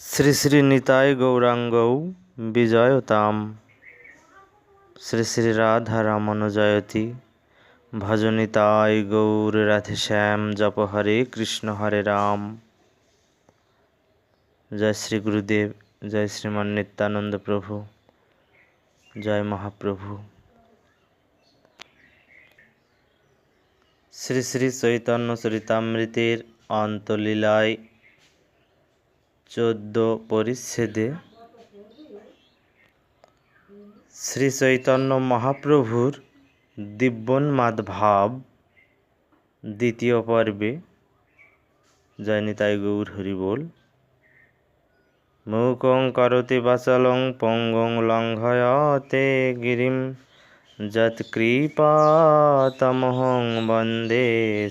শ্রী শ্রী নিতাই গৌরাঙ্গৌ বিজয়তাম। শ্রী শ্রী রাধা রমন জয়তি ভজ নিতাই গৌর রাধে শ্যাম জপ হরে কৃষ্ণ হরে রাম। জয় শ্রী গুরুদেব, জয় শ্রীমান নিত্যানন্দ প্রভু, জয় মহাপ্রভু। শ্রী শ্রী চৈতন্য চরিতামৃতের অন্তলীলায় চোদ্দ পরিচ্ছেদে শ্রী চৈতন্য মহাপ্রভুর দিব্যন্মাদ ভাব দ্বিতীয় পর্বে জয়নিতাই গৌর হরি বল। মূকং করতি বাচলং পঙ্গং লঙ্ঘয়তে গিরিম যৎকৃপাতমহং বন্দে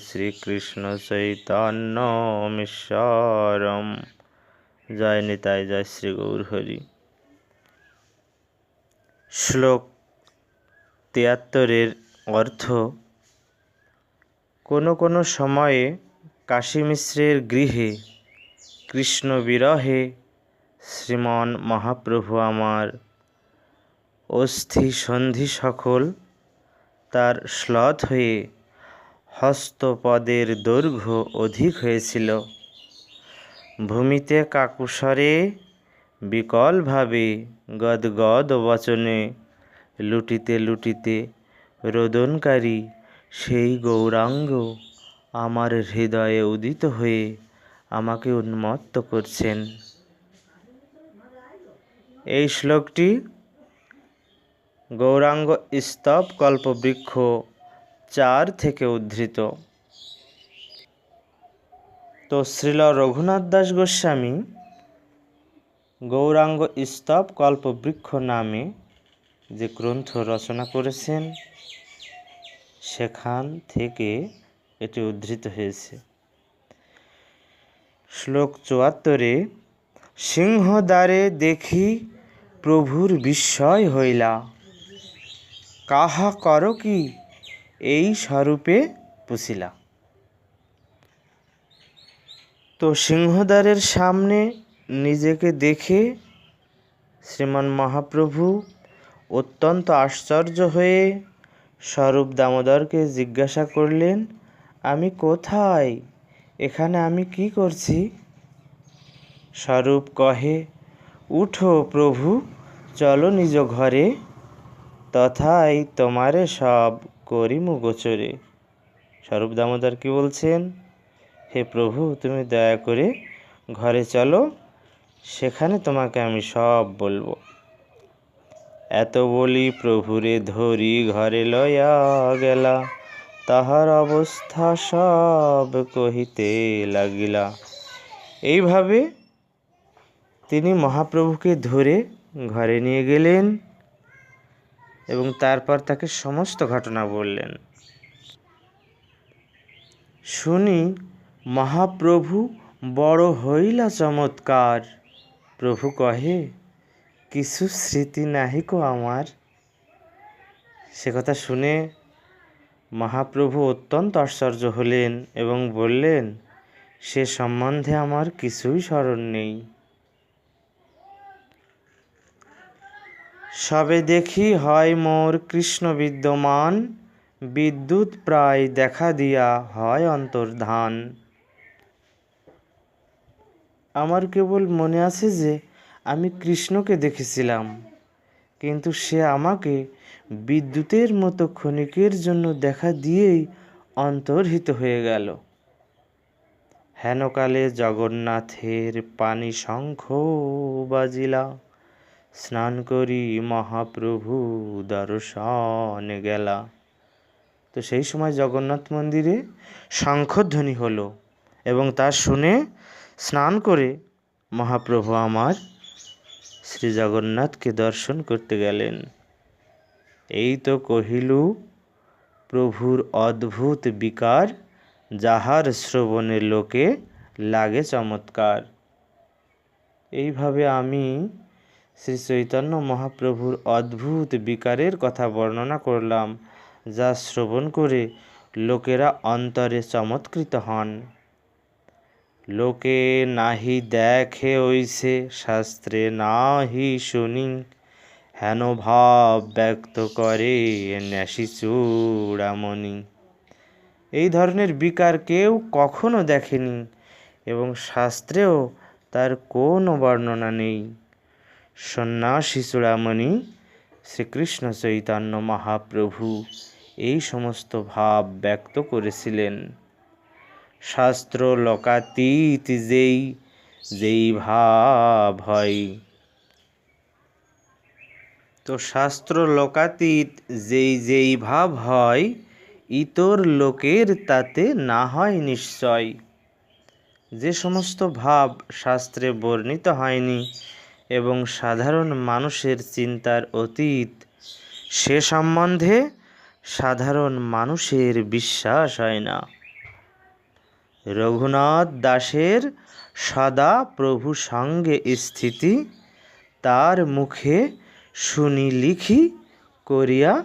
শ্রীকৃষ্ণ চৈতন্যমিশ্বরম জয় নিতাই, জয় শ্রী গৌর হরি। শ্লোক তিয়াত্তরের অর্থ, কোনো কোনো সময়ে কাশী মিশ্রের গৃহে কৃষ্ণ বিরহে শ্রীমন মহাপ্রভু আমার অস্থি সন্ধি সকল তার শ্লথ হয়ে হস্তপদের দৈর্ঘ্য অধিক হয়েছিল। ভূমিতে কাকুসরে বিকলভাবে গদগদ বচনে, লুটিতে লুটিতে রোদনকারী সেই গৌরাঙ্গ আমার হৃদয়ে উদিত হয়ে আমাকে উন্মত্ত করছেন। এই শ্লোকটি গৌরাঙ্গ স্তব কল্পবৃক্ষ চার থেকে উদ্ধৃত। তো শ্রীল রঘুনাথ দাস গোস্বামী গৌরাঙ্গ স্তব কল্পবৃক্ষ নামে যে গ্রন্থ রচনা করেছেন, সেখান থেকে এটি উদ্ধৃত হয়েছে। শ্লোক চুয়াত্তরে, সিংহদ্বারে দেখি প্রভুর বিস্ময় হইলা। কাহা কর কি এই স্বরূপে পুছিলা তো সিংহদ্বারের সামনে নিজেকে দেখে শ্রীমান মহাপ্রভু অত্যন্ত আশ্চর্য হয়ে স্বরূপ দামোদরকে জিজ্ঞাসা করলেন, আমি কোথায়? এখানে আমি কি করছি? স্বরূপ কহে, উঠো প্রভু, চলো নিজ ঘরে। তথাই তোমারে সব করিমু গোচরে। স্বরূপ দামোদর কি বলছেন? হে প্রভু, তুমি দয়া করে ঘরে চলো, সেখানে তোমাকে আমি সব বলব। এত বলি প্রভুরে ধরি ঘরে লয়া গেলা, তাহার অবস্থা সব কহিতে লাগিলা। এইভাবে তিনি মহাপ্রভুকে ধরে ঘরে নিয়ে গেলেন এবং তারপর তাকে সমস্ত ঘটনা বললেন। শুনি মহাপ্রভু, বড় হইলা চমৎকার। প্রভু কহে, কিছু স্মৃতি নাহিকো আমার? সে কথা শুনে মহাপ্রভু অত্যন্ত আশ্চর্য হলেন এবং বললেন, সে সম্বন্ধে আমার কিছুই স্মরণ নেই। সবে দেখি হয় মোর কৃষ্ণ বিদ্যমান, বিদ্যুৎ প্রায় দেখা দিয়া হয় অন্তর্ধান। আমার কেবল মনে আছে যে আমি কৃষ্ণকে দেখেছিলাম। কিন্তু সে আমাকে বিদ্যুতের মতো ক্ষণিকের জন্য দেখা দিয়েই অন্তর্হিত হয়ে গেল। হেনকালে জগন্নাথের পানি শঙ্খ বাজিলা। স্নান করি মহাপ্রভু দর্শন গেলা। তো সেই সময় জগন্নাথ মন্দিরে শঙ্খধ্বনি হলো এবং তা শুনে স্নান করে মহাপ্রভু আমার শ্রী জগন্নাথকে দর্শন করতে গেলেন। এই তো কহিলু, প্রভুর অদ্ভুত বিকার যাহার শ্রবণে লোকে লাগে চমৎকার। এইভাবে আমি শ্রী চৈতন্য মহাপ্রভুর অদ্ভুত বিকারের কথা বর্ণনা করলাম, যা শ্রবণ করে লোকেরা অন্তরে চমৎকৃত হন। লোকে নাহি দেখে ওইসে শাস্ত্রে নাহি শুনি। হেন ভাব ব্যক্ত করে ন্যাসি চূড়ামণি। এই ধরনের বিকার কেউ কখনো দেখেনি এবং শাস্ত্রেও তার কোনো বর্ণনা নেই। সন্ন্যাসী চূড়ামণি, শ্রীকৃষ্ণ চৈতন্য মহাপ্রভু এই সমস্ত ভাব ব্যক্ত করেছিলেন। শাস্ত্র লোকাতীত যেই যেই ভাব হয় তো শাস্ত্র লোকাতীত যেই যেই ভাব হয় ইতর লোকের তাতে না হয় নিশ্চয়। যে সমস্ত ভাব শাস্ত্রে বর্ণিত হয়নি এবং সাধারণ মানুষের চিন্তার অতীত, সে সম্বন্ধে সাধারণ মানুষের বিশ্বাস হয় না। রঘুনাথ দাসের সদা প্রভু সঙ্গে স্থিতি তার মুখে শুনি লিখি করিয়া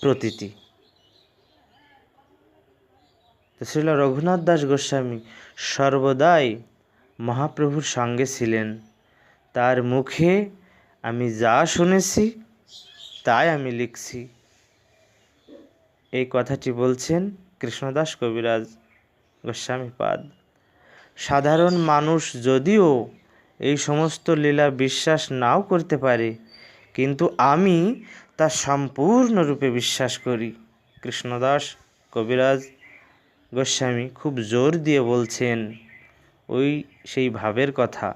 প্রতীতি। তো ছিল রঘুনাথ দাস গোস্বামী সর্বদাই মহাপ্রভুর সঙ্গে ছিলেন। তার মুখে আমি যা শুনেছি, তাই আমি লিখছি। এই কথাটি বলছেন কৃষ্ণদাস কবিরাজ। গোস্বামী পাদ। সাধারণ মানুষ যদিও এই সমস্ত লীলা বিশ্বাস নাও করতে পারে, কিন্তু আমি তা সম্পূর্ণরূপে বিশ্বাস করি। কৃষ্ণদাস কবিরাজ গোস্বামী খুব জোর দিয়ে বলছেন, ওই সেই ভাবের কথা।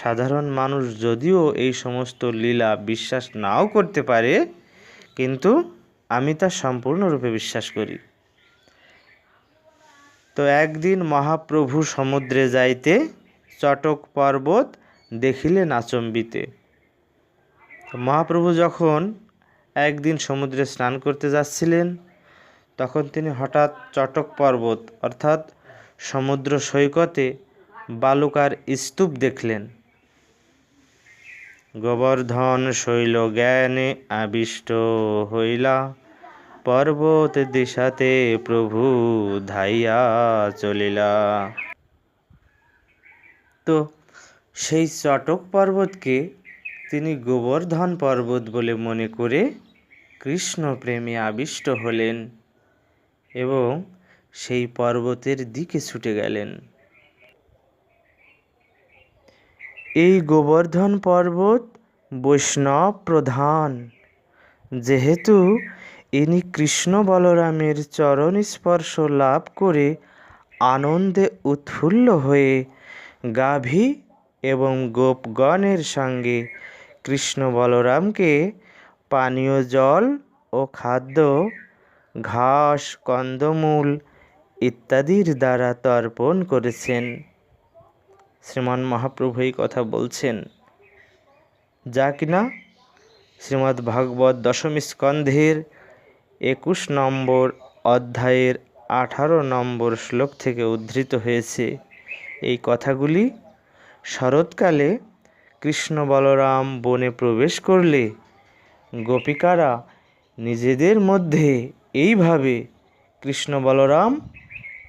সাধারণ মানুষ যদিও এই সমস্ত লীলা বিশ্বাস নাও করতে পারে, কিন্তু আমি তা সম্পূর্ণরূপে বিশ্বাস করি। তো একদিন মহাপ্রভু সমুদ্রে যাইতে চটক পর্বত দেখিলেন নাচম্বিতে মহাপ্রভু যখন একদিন সমুদ্রে স্নান করতে যাচ্ছিলেন, তখন তিনি হঠাৎ চটক পর্বত অর্থাৎ সমুদ্র সৈকতে বালুকার স্তূপ দেখলেন। গোবর্ধন শৈল জ্ঞানে আবিষ্ট হইলা পর্বত দিশাতে প্রভু ধাইয়া চলিলা। তো সেই চটক পর্বতকে তিনি গোবর্ধন পর্বত বলে মনে করে কৃষ্ণ প্রেমে আবিষ্ট হলেন এবং সেই পর্বতের দিকে ছুটে গেলেন। এই গোবর্ধন পর্বত বৈষ্ণব প্রধান, যেহেতু ইনি কৃষ্ণ বলরামের চরণ স্পর্শ লাভ করে আনন্দে উৎফুল্ল হয়ে গাভী এবং গোপগণের সঙ্গে কৃষ্ণ বলরামকে পানীয় জল ও খাদ্য, ঘাস, কন্দমূল ইত্যাদির দ্বারা তর্পণ করেছেন। শ্রীমান মহাপ্রভু এই কথা বলছেন, যা কিনা শ্রীমদ্ ভাগবত দশম স্কন্ধের একুশ নম্বর অধ্যায়ের আঠারো নম্বর শ্লোক থেকে উদ্ধৃত হয়েছে। এই কথাগুলি শরৎকালে কৃষ্ণ বলরাম বনে প্রবেশ করলে গোপিকারা নিজেদের মধ্যে এইভাবে কৃষ্ণ বলরাম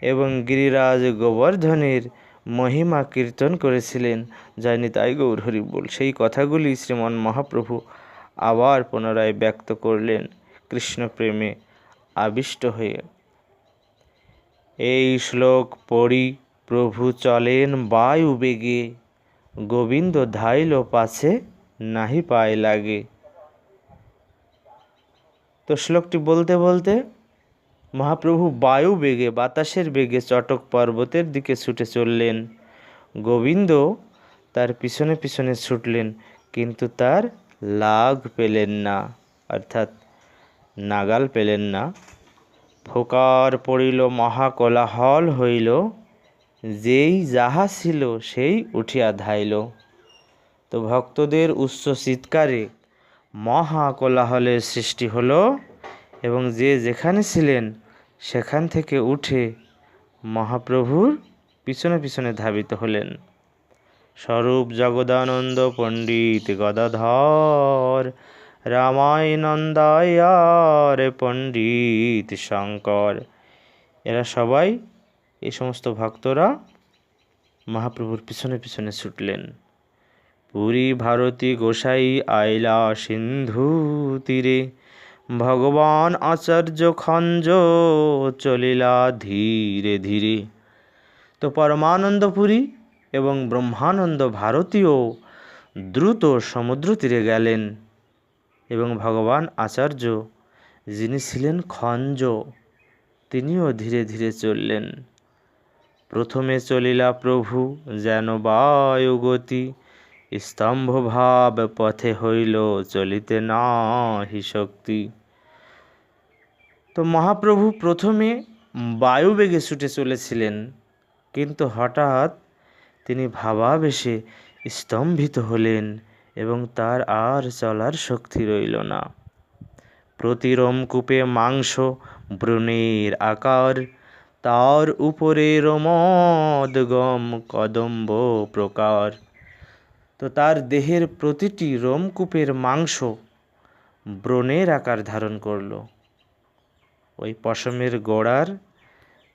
এবং গিরিরাজ গোবর্ধনের মহিমা কীর্তন করেছিলেন। যায়নি তাই গৌর বল। সেই কথাগুলি শ্রীমন মহাপ্রভু আবার পুনরায় ব্যক্ত করলেন। কৃষ্ণ প্রেমে আবিষ্ট হয়ে। এই শ্লোক পড়ি, প্রভু চলেন বায়ু বেগে, গোবিন্দ ধাইল পাছে নাহি পায় লাগে। তো শ্লোকটি বলতে বলতে মহাপ্রভু বায়ু বেগে, বাতাসের বেগে চটক পর্বতের দিকে ছুটে চললেন। গোবিন্দ তার পিছনে পিছনে ছুটলেন, কিন্তু তার লাগ পেলেন না। অর্থাৎ নাগাল পেলেন না। ফোকার পড়িল, মহাকোলাহল হইল, যেই যাহা ছিল সেই উঠিয়া ধাইল। তো ভক্তদের উচ্চ চিৎকারে মহাকোলাহলের সৃষ্টি হলো এবং যে যেখানে ছিলেন সেখান থেকে উঠে মহাপ্রভুর পিছনে পিছনে ধাবিত হলেন। স্বরূপ জগদানন্দ পণ্ডিত গদাধর রামায়ণন্দায়ার পণ্ডিত শঙ্কর। এরা সবাই এই সমস্ত ভক্তরা মহাপ্রভুর পিছনে পিছনে ছুটলেন। পুরী ভারতী গোসাই আইলা সিন্ধু তীরে, ভগবান আচার্য খঞ্জ চলিলা ধীরে ধীরে। তো পরমানন্দপুরী এবং ব্রহ্মানন্দ ভারতীয় দ্রুত সমুদ্র তীরে গেলেন। এবং ভগবান আচার্য, যিনি ছিলেন খঞ্জ, তিনিও ধীরে ধীরে চললেন। প্রথমে চলিলা প্রভু, যেন বায়ুগতি স্তম্ভ ভাব পথে হইল, চলিতে নাহি শক্তি। তো মহাপ্রভু প্রথমে বায়ুবেগে ছুটে চলেছিলেন, কিন্তু হঠাৎ তিনি ভাবাবেশে স্তম্ভিত হলেন। এবং তার আর চলার শক্তি রইল না। প্রতি রোমকূপে মাংস ব্রণের আকার, তার উপরে রমদগম কদম্ব প্রকার। তো তার দেহের প্রতিটি রোমকূপের মাংস ব্রণের আকার ধারণ করল। ওই পশমের গোড়ার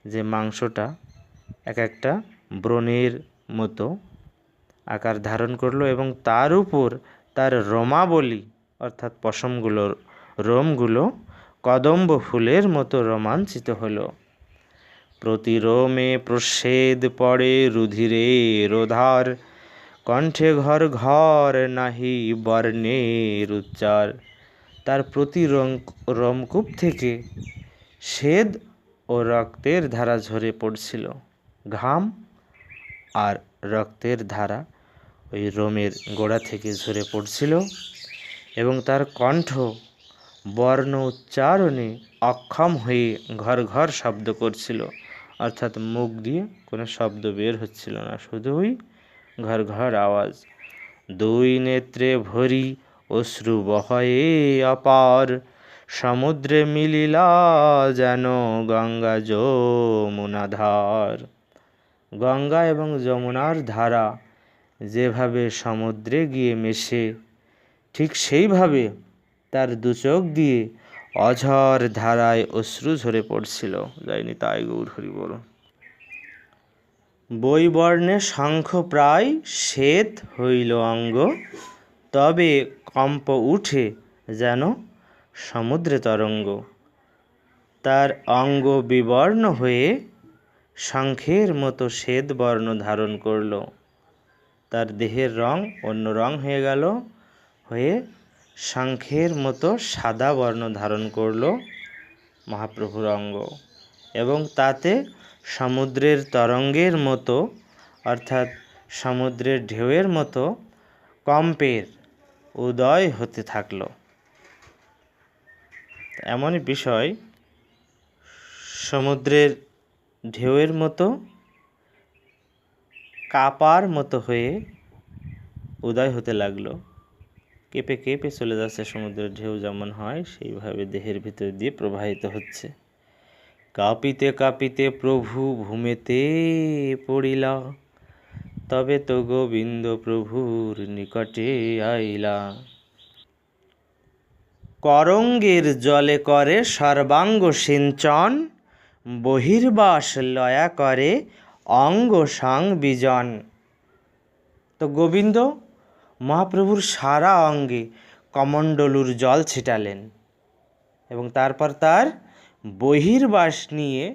যে মাংসটা, এক একটা ব্রণের মতো আকার ধারণ করল এবং তার উপর তার রমাবলী, অর্থাৎ পশমগুলোর রোমগুলো কদম্ব ফুলের মতো রোমাঞ্চিত হলো। প্রতি রোমে প্রসেদ পড়ে রুধিরে রোধার, কণ্ঠে ঘর ঘর নাহি বর্ণের উচ্চার। তার প্রতি রং, রমকূপ থেকে শ্বেদ ও রক্তের ধারা ঝরে পড়ছিল, ঘাম আর রক্তের ধারা ওই রোমের গোড়া থেকে ঝরে পড়ছিল এবং তার কণ্ঠ বর্ণ উচ্চারণে অক্ষম হয়ে ঘর ঘর শব্দ করছিল। অর্থাৎ মুখ দিয়ে কোনো শব্দ বের হচ্ছিল না, শুধুই ঘর ঘর আওয়াজ। দুই নেত্রে ভরি অশ্রু বহয়ে অপার, সমুদ্রে মিলিলা যেন গঙ্গা যমুনাধার। গঙ্গা এবং যমুনার ধারা যেভাবে সমুদ্রে গিয়ে মেশে, ঠিক সেইভাবে তার দুচোখ দিয়ে অঝর ধারায় অশ্রু ঝরে পড়ছিল। যায়নি তাই গৌর হরি বল বৈবর্ণে শঙ্খ প্রায় শ্বেত হইল অঙ্গ, তবে কম্প উঠে যেন সমুদ্রে তরঙ্গ। তার অঙ্গ বিবর্ণ হয়ে শঙ্খের মতো শ্বেত বর্ণ ধারণ করল। তার দেহের রং অন্য রং হয়ে গেল, হয়ে শঙ্খের মতো সাদা বর্ণ ধারণ করল মহাপ্রভুর অঙ্গ এবং তাতে সমুদ্রের তরঙ্গের মতো, অর্থাৎ সমুদ্রের ঢেউয়ের মতো কম্পের উদয় হতে থাকল। এমনই বিষয় সমুদ্রের ঢেউয়ের মতো কাপার মতো হয়ে উদয় হতে লাগল। কেঁপে কেঁপে চলে যাচ্ছে সমুদ্রের ঢেউ যেমন হয়, সেইভাবে দেহের ভিতর দিয়ে প্রবাহিত হচ্ছে। কাঁপিতে কাঁপিতে প্রভু ভূমেতে পড়িলা, তবে তো গোবিন্দ প্রভুর নিকটে আইলা। করঙ্গের জলে করে সর্বাঙ্গ সিঞ্চন, বহির্বাস লয়া করে অঙ্গ সাং বিজন। তো গোবিন্দ মহাপ্রভুর সারা অঙ্গে কমণ্ডলুর জল ছিটালেন এবং তারপর তার বহির্বাস নিয়ে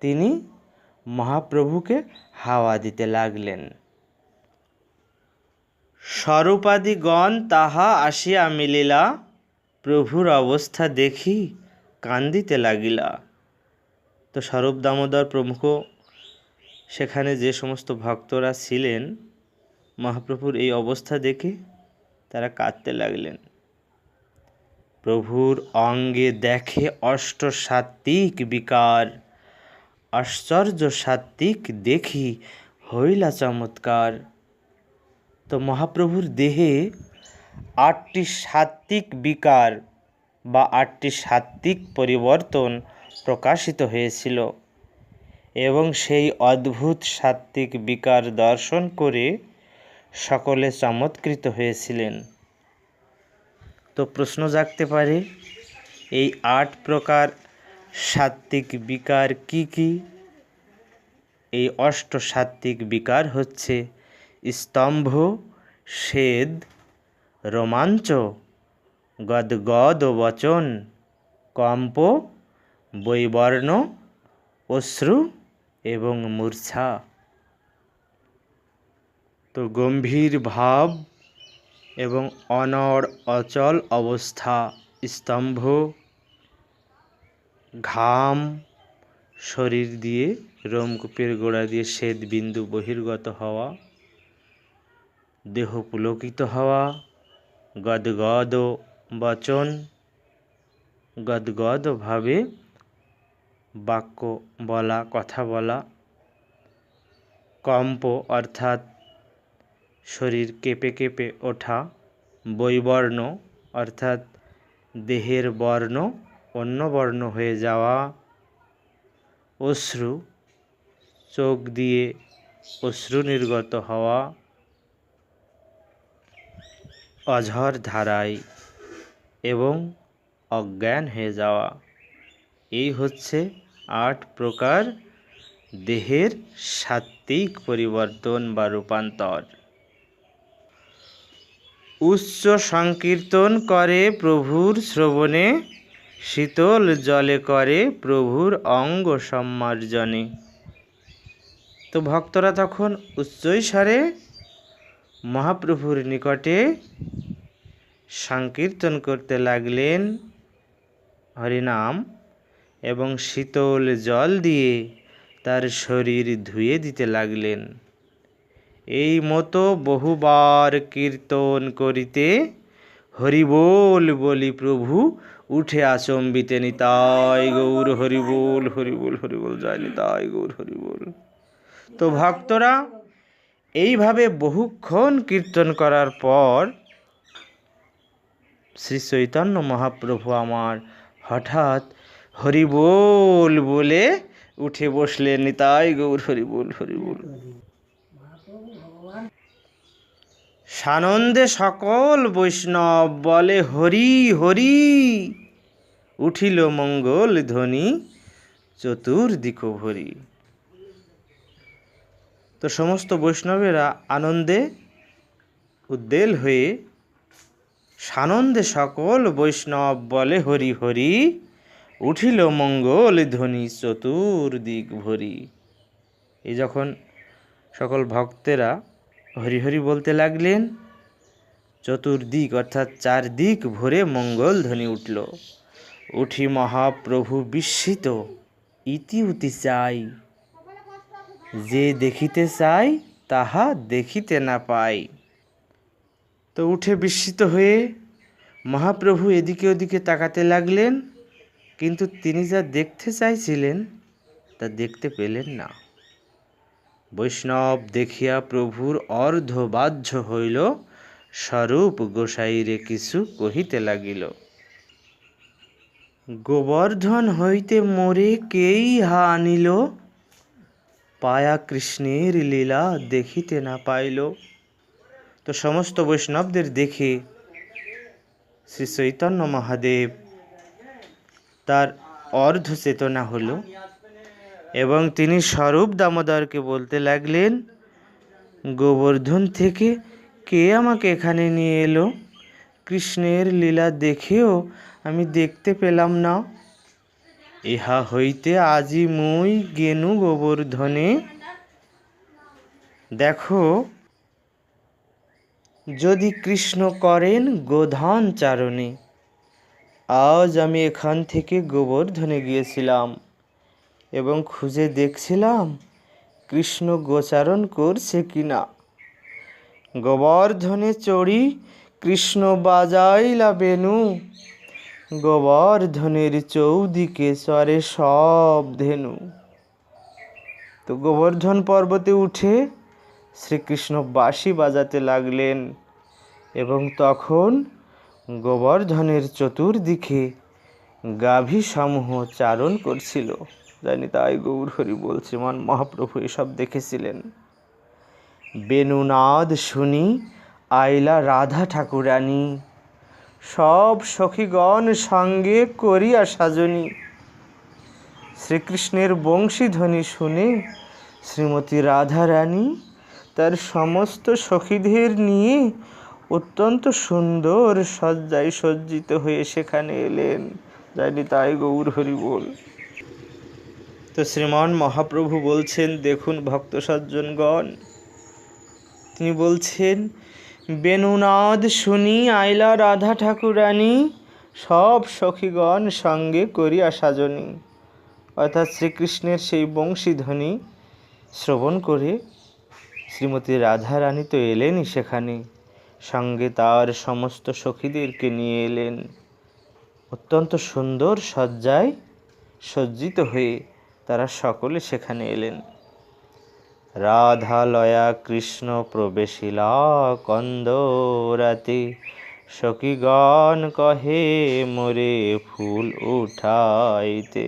তিনি মহাপ্রভুকে হাওয়া দিতে লাগলেন। স্বরূপাদিগণ তাহা আসিয়া মিলিলা, প্রভুর অবস্থা দেখি কান্দিতে লাগিলা। তো স্বরূপ দামোদর প্রমুখ সেখানে যে সমস্ত ভক্তরা ছিলেন, মহাপ্রভুর এই অবস্থা দেখে তারা কাঁদতে লাগলেন। প্রভুর অঙ্গে দেখে অষ্ট সাত্বিক বিকার, আশ্চর্য সাত্বিক দেখি হইলা চমৎকার। তো মহাপ্রভুর দেহে আটটি সাত্বিক বিকার বা আটটি সাত্বিক পরিবর্তন প্রকাশিত হয়েছিল। এবং সেই অদ্ভুত সাত্বিক বিকার দর্শন করে সকলে চমৎকৃত হয়েছিলেন। তো প্রশ্ন জাগতে পারে, এই আট প্রকার সাত্ত্বিক বিকার কি কি? এই অষ্ট সাত্ত্বিক বিকার হচ্ছে স্তম্ভ সেদ রোমাঞ্চ গদগদ বচন, কম্প, বৈবর্ণ, অশ্রু এবং মূর্ছা। তো গম্ভীর ভাব এবং অনড় অচল অবস্থা, স্তম্ভ, ঘাম, শরীর দিয়ে, রোমকূপের গোড়া দিয়ে শ্বেত বিন্দু বহির্গত হওয়া, দেহ পুলকিত হওয়া, গদগদ বচন গদগদভাবে বাক্য বলা, কথা বলা। কম্প অর্থাৎ শরীর কেঁপে কেঁপে ওঠা, বৈবর্ণ অর্থাৎ দেহের বর্ণ, অন্য বর্ণ হয়ে যাওয়া। অশ্রু চোখ দিয়ে অশ্রু নির্গত হওয়া। অঝর ধারায় এবং অজ্ঞান হয়ে যাওয়া। এই হচ্ছে আট প্রকার দেহের সাত্ত্বিক পরিবর্তন বা রূপান্তর। উচ্চ সংকীর্তন করে প্রভুর শ্রবণে, শীতল জলে করে প্রভুর অঙ্গ সম্মার্জনে। তো ভক্তরা তখন উচ্চৈস্বরে মহাপ্রভুর নিকটে সংকীর্তন করতে লাগলেন। হরিনাম এবং শীতল জল দিয়ে তার শরীর ধুয়ে দিতে লাগলেন। এই মতো বহুবার কীর্তন করিতে হরিবোল বলি প্রভু উঠে আচম্বিতে নিতাই গৌর হরিবোল হরিবোল হরিবোল, জয় নিতাই গৌর, হরিবোল। তো ভক্তরা, এইভাবে বহুক্ষণ কীর্তন করার পর শ্রী চৈতন্য মহাপ্রভু আমার হঠাৎ হরিবোল বলে উঠে বসলেন নিতাই গৌর হরিবোল হরিবোল সানন্দে সকল বৈষ্ণব বলে, হরি হরি। উঠিল মঙ্গল ধ্বনি চতুর্দিক ভরি। তো সমস্ত বৈষ্ণবেরা আনন্দে উদ্দেল হয়ে সানন্দে সকল বৈষ্ণব বলে, হরি হরি। উঠিল মঙ্গল ধ্বনি চতুর্দিক ভরি। এই যখন সকল ভক্তেরা হরি হরি বলতে লাগলেন, চতুর্দিক অর্থাৎ চারদিক ভরে মঙ্গল ধ্বনি উঠল। উঠি মহাপ্রভু বিস্মিত ইতি উতি চাই। যে দেখিতে চাই, তাহা দেখিতে না পাই। তো উঠে বিস্মিত হয়ে মহাপ্রভু এদিকে ওদিকে তাকাতে লাগলেন। কিন্তু তিনি যা দেখতে চাইছিলেন, তা দেখতে পেলেন না। বৈষ্ণব দেখিয়া প্রভুর অর্ধ বাহ্য হইল, স্বরূপ গোসাইরে কিছু কহিতে লাগিল। গোবর্ধন হইতে মোরে কেই হা আনিল পায়া কৃষ্ণের লীলা দেখিতে না পাইল। তো সমস্ত বৈষ্ণবদের দেখে শ্রী চৈতন্য মহাদেব তার অর্ধ চেতনা হলো এবং তিনি স্বরূপ দামোদরকে বলতে লাগলেন, গোবর্ধন থেকে কে আমাকে এখানে নিয়ে এলো? কৃষ্ণের লীলা দেখেও আমি দেখতে পেলাম না। ইহা হইতে আজি মুই গেনু গোবর্ধনে। দেখো, যদি কৃষ্ণ করেন গোধন চারণে আজ আমি এখান থেকে গোবর্ধনে গিয়েছিলাম এবং খুঁজে দেখছিলাম কৃষ্ণ গোচারণ করছে কি কিনা। গোবর্ধনে চড়ি কৃষ্ণ বাজাইলা বেনু। গোবর্ধনের চৌদিকে চরে সব ধেনু। তো গোবর্ধন পর্বতে উঠে শ্রীকৃষ্ণ বাঁশি বাজাতে লাগলেন এবং তখন গোবর্ধনের চতুর্দিকে গাভী সমূহ চারণ করছিল। জানি তাই গৌর হরি বলছে, মান মহাপ্রভু এসব দেখেছিলেন। বেনুনাদ শুনি, আইলা রাধা ঠাকুরানী, সব সখীগণ সঙ্গে করিয়া সাজনী। শ্রীকৃষ্ণের বংশীধ্বনি শুনে শ্রীমতী রাধা রানী তার সমস্ত সখীদের নিয়ে অত্যন্ত সুন্দর সজ্জায় সজ্জিত হয়ে সেখানে এলেন। জানি তাই গৌর হরি বল। তো শ্রীমান মহাপ্রভু বলছেন, দেখুন ভক্ত সজ্জনগণ, তিনি বলছেন, বেনুনাদ শুনি, আইলা রাধা ঠাকুরানী, সব সখীগণ সঙ্গে করিয়া সাজনী। অর্থাৎ শ্রীকৃষ্ণের সেই বংশীধ্বনি শ্রবণ করে শ্রীমতী রাধা রানী তো এলেনই সেখানে। সঙ্গে তার সমস্ত সখীদেরকে নিয়ে এলেন। অত্যন্ত সুন্দর সজ্জায় সজ্জিত হয়ে তারা সকলে সেখানে এলেন। রাধা লয়া কৃষ্ণ প্রবেশিলা, কন্দরাতে, সখীগণ কহে মোরে ফুল উঠাইতে।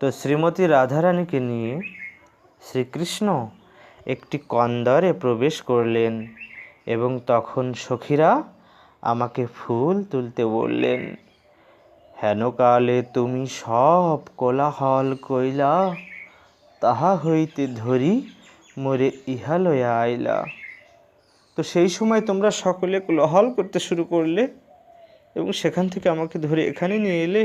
তো শ্রীমতী রাধারানীকে নিয়ে শ্রীকৃষ্ণ একটি কন্দরে প্রবেশ করলেন। এবং তখন সখীরা আমাকে ফুল তুলতে বললেন, হেনকালে তুমি সব কোলাহল কইলা, তাহা হইতে ধরি মোরে ইহালয়া আইলা। তো সেই সময় তোমরা সকলে কোলাহল করতে শুরু করলে এবং সেখান থেকে আমাকে ধরে এখানে নিয়ে এলে।